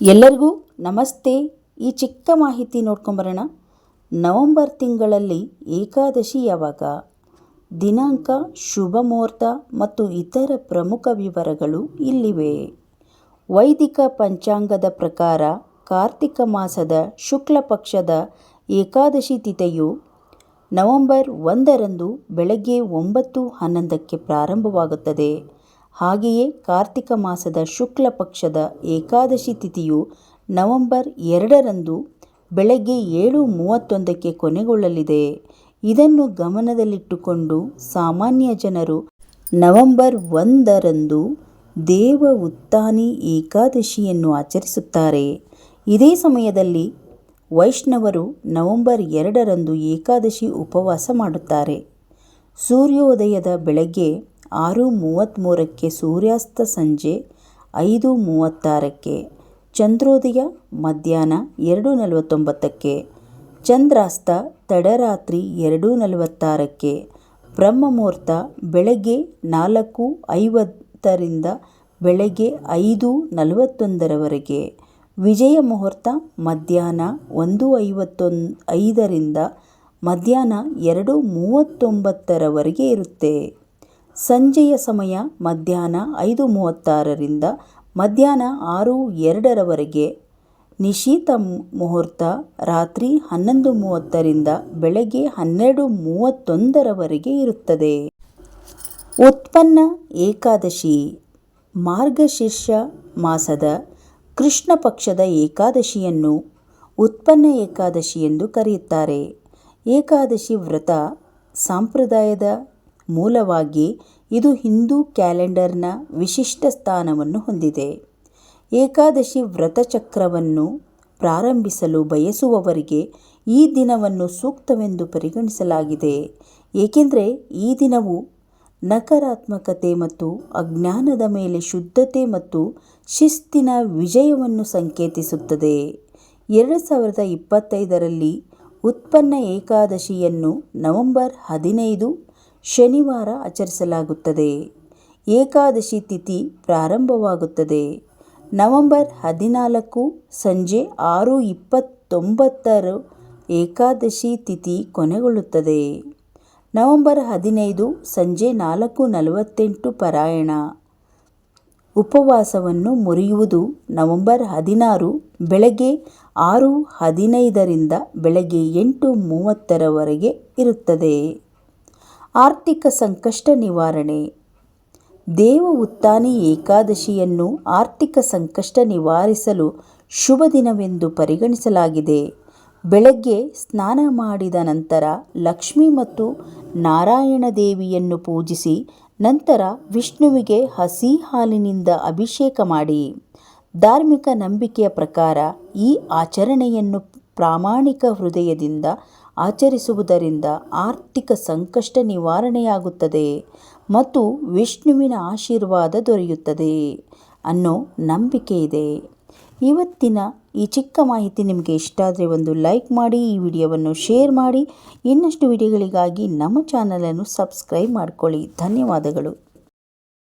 ಎಲ್ಲರಿಗೂ ನಮಸ್ತೆ. ಈ ಚಿಕ್ಕ ಮಾಹಿತಿ ನೋಡ್ಕೊಂಬರೋಣ. ನವಂಬರ್ ತಿಂಗಳಲ್ಲಿ ಏಕಾದಶಿ ಯಾವಾಗ? ದಿನಾಂಕ, ಶುಭ ಮುಹೂರ್ತ ಮತ್ತು ಇತರ ಪ್ರಮುಖ ವಿವರಗಳು ಇಲ್ಲಿವೆ. ವೈದಿಕ ಪಂಚಾಂಗದ ಪ್ರಕಾರ ಕಾರ್ತಿಕ ಮಾಸದ ಶುಕ್ಲ ಪಕ್ಷದ ಏಕಾದಶಿ ತಿಥಿಯು ನವಂಬರ್ ಒಂದರಂದು ಬೆಳಗ್ಗೆ ಒಂಬತ್ತು ಹನ್ನೊಂದಕ್ಕೆ ಪ್ರಾರಂಭವಾಗುತ್ತದೆ. ಹಾಗೆಯೇ ಕಾರ್ತಿಕ ಮಾಸದ ಶುಕ್ಲ ಪಕ್ಷದ ಏಕಾದಶಿ ತಿಥಿಯು ನವಂಬರ್ ಎರಡರಂದು ಬೆಳಗ್ಗೆ ಏಳು ಮೂವತ್ತೊಂದಕ್ಕೆ ಕೊನೆಗೊಳ್ಳಲಿದೆ. ಇದನ್ನು ಗಮನದಲ್ಲಿಟ್ಟುಕೊಂಡು ಸಾಮಾನ್ಯ ಜನರು ನವಂಬರ್ ಒಂದರಂದು ದೇವ ಉತ್ತಾನಿ ಏಕಾದಶಿಯನ್ನು ಆಚರಿಸುತ್ತಾರೆ. ಇದೇ ಸಮಯದಲ್ಲಿ ವೈಷ್ಣವರು ನವೆಂಬರ್ ಎರಡರಂದು ಏಕಾದಶಿ ಉಪವಾಸ ಮಾಡುತ್ತಾರೆ. ಸೂರ್ಯೋದಯದ ಬೆಳಗ್ಗೆ ಆರು ಮೂವತ್ತ್ಮೂರಕ್ಕೆ ಸೂರ್ಯಾಸ್ತ ಸಂಜೆ ಐದು ಮೂವತ್ತಾರಕ್ಕೆ, ಚಂದ್ರೋದಯ ಮಧ್ಯಾಹ್ನ ಎರಡು ನಲವತ್ತೊಂಬತ್ತಕ್ಕೆ, ಚಂದ್ರಾಸ್ತ ತಡರಾತ್ರಿ ಎರಡು ನಲವತ್ತಾರಕ್ಕೆ, ಬ್ರಹ್ಮಮುಹೂರ್ತ ಬೆಳಗ್ಗೆ ನಾಲ್ಕು ಐವತ್ತರಿಂದ ಬೆಳಗ್ಗೆ ಐದು ನಲವತ್ತೊಂದರವರೆಗೆ, ವಿಜಯ ಮುಹೂರ್ತ ಮಧ್ಯಾಹ್ನ ಒಂದು ಐವತ್ತೊಂದು ಐದರಿಂದ ಮಧ್ಯಾಹ್ನ ಎರಡು ಮೂವತ್ತೊಂಬತ್ತರವರೆಗೆ ಇರುತ್ತೆ. ಸಂಜೆಯ ಸಮಯ ಮಧ್ಯಾಹ್ನ ಐದು ಮೂವತ್ತಾರರಿಂದ ಮಧ್ಯಾಹ್ನ ಆರು ಎರಡರವರೆಗೆ. ನಿಶೀತ ಮುಹೂರ್ತ ರಾತ್ರಿ ಹನ್ನೊಂದು ಮೂವತ್ತರಿಂದ ಬೆಳಗ್ಗೆ ಹನ್ನೆರಡು ಮೂವತ್ತೊಂದರವರೆಗೆ ಇರುತ್ತದೆ. ಉತ್ಪನ್ನ ಏಕಾದಶಿ. ಮಾರ್ಗಶೀರ್ಷ ಮಾಸದ ಕೃಷ್ಣ ಪಕ್ಷದ ಏಕಾದಶಿಯನ್ನು ಉತ್ಪನ್ನ ಏಕಾದಶಿ ಎಂದು ಕರೆಯುತ್ತಾರೆ. ಏಕಾದಶಿ ವ್ರತ, ಸಂಪ್ರದಾಯದ ಮೂಲವಾಗಿ ಇದು ಹಿಂದೂ ಕ್ಯಾಲೆಂಡರ್ನ ವಿಶಿಷ್ಟ ಸ್ಥಾನವನ್ನು ಹೊಂದಿದೆ. ಏಕಾದಶಿ ವ್ರತಚಕ್ರವನ್ನು ಪ್ರಾರಂಭಿಸಲು ಬಯಸುವವರಿಗೆ ಈ ದಿನವನ್ನು ಸೂಕ್ತವೆಂದು ಪರಿಗಣಿಸಲಾಗಿದೆ. ಏಕೆಂದರೆ ಈ ದಿನವು ನಕಾರಾತ್ಮಕತೆ ಮತ್ತು ಅಜ್ಞಾನದ ಮೇಲೆ ಶುದ್ಧತೆ ಮತ್ತು ಶಿಸ್ತಿನ ವಿಜಯವನ್ನು ಸಂಕೇತಿಸುತ್ತದೆ. ಎರಡು ಸಾವಿರದ ಇಪ್ಪತ್ತೈದರಲ್ಲಿ ಉತ್ಪನ್ನ ಏಕಾದಶಿಯನ್ನು ನವೆಂಬರ್ ಹದಿನೈದು ಶನಿವಾರ ಆಚರಿಸಲಾಗುತ್ತದೆ. ಏಕಾದಶಿ ತಿಥಿ ಪ್ರಾರಂಭವಾಗುತ್ತದೆ. ನವಂಬರ್ ಹದಿನಾಲ್ಕು ಸಂಜೆ ಆರು ಇಪ್ಪತ್ತೊಂಬತ್ತರ ಏಕಾದಶಿ ತಿಥಿ ಕೊನೆಗೊಳ್ಳುತ್ತದೆ. ನವಂಬರ್ ಹದಿನೈದು ಸಂಜೆ ನಾಲ್ಕು ನಲವತ್ತೆಂಟು ಪಾರಾಯಣ. ಉಪವಾಸವನ್ನು ಮುರಿಯುವುದು ನವಂಬರ್ ಹದಿನಾರು ಬೆಳಗ್ಗೆ ಆರು ಹದಿನೈದರಿಂದ ಬೆಳಗ್ಗೆ ಎಂಟು ಮೂವತ್ತರವರೆಗೆ ಇರುತ್ತದೆ. ಆರ್ಥಿಕ ಸಂಕಷ್ಟ ನಿವಾರಣೆ. ದೇವ ಉತ್ಥಾನಿ ಏಕಾದಶಿಯನ್ನು ಆರ್ಥಿಕ ಸಂಕಷ್ಟ ನಿವಾರಿಸಲು ಶುಭ ದಿನವೆಂದು ಪರಿಗಣಿಸಲಾಗಿದೆ. ಬೆಳಗ್ಗೆ ಸ್ನಾನ ಮಾಡಿದ ನಂತರ ಲಕ್ಷ್ಮಿ ಮತ್ತು ನಾರಾಯಣ ದೇವಿಯನ್ನು ಪೂಜಿಸಿ ನಂತರ ವಿಷ್ಣುವಿಗೆ ಹಸಿ ಹಾಲಿನಿಂದ ಅಭಿಷೇಕ ಮಾಡಿ. ಧಾರ್ಮಿಕ ನಂಬಿಕೆಯ ಪ್ರಕಾರ ಈ ಆಚರಣೆಯನ್ನು ಪ್ರಾಮಾಣಿಕ ಹೃದಯದಿಂದ ಆಚರಿಸುವುದರಿಂದ ಆರ್ಥಿಕ ಸಂಕಷ್ಟ ನಿವಾರಣೆಯಾಗುತ್ತದೆ ಮತ್ತು ವಿಷ್ಣುವಿನ ಆಶೀರ್ವಾದ ದೊರೆಯುತ್ತದೆ ಅನ್ನೋ ನಂಬಿಕೆ ಇದೆ. ಇವತ್ತಿನ ಈ ಚಿಕ್ಕ ಮಾಹಿತಿ ನಿಮಗೆ ಇಷ್ಟ ಆದರೆ ಒಂದು ಲೈಕ್ ಮಾಡಿ, ಈ ವಿಡಿಯೋವನ್ನು ಶೇರ್ ಮಾಡಿ. ಇನ್ನಷ್ಟು ವಿಡಿಯೋಗಳಿಗಾಗಿ ನಮ್ಮ ಚಾನಲನ್ನು ಸಬ್ಸ್ಕ್ರೈಬ್ ಮಾಡಿಕೊಳ್ಳಿ. ಧನ್ಯವಾದಗಳು.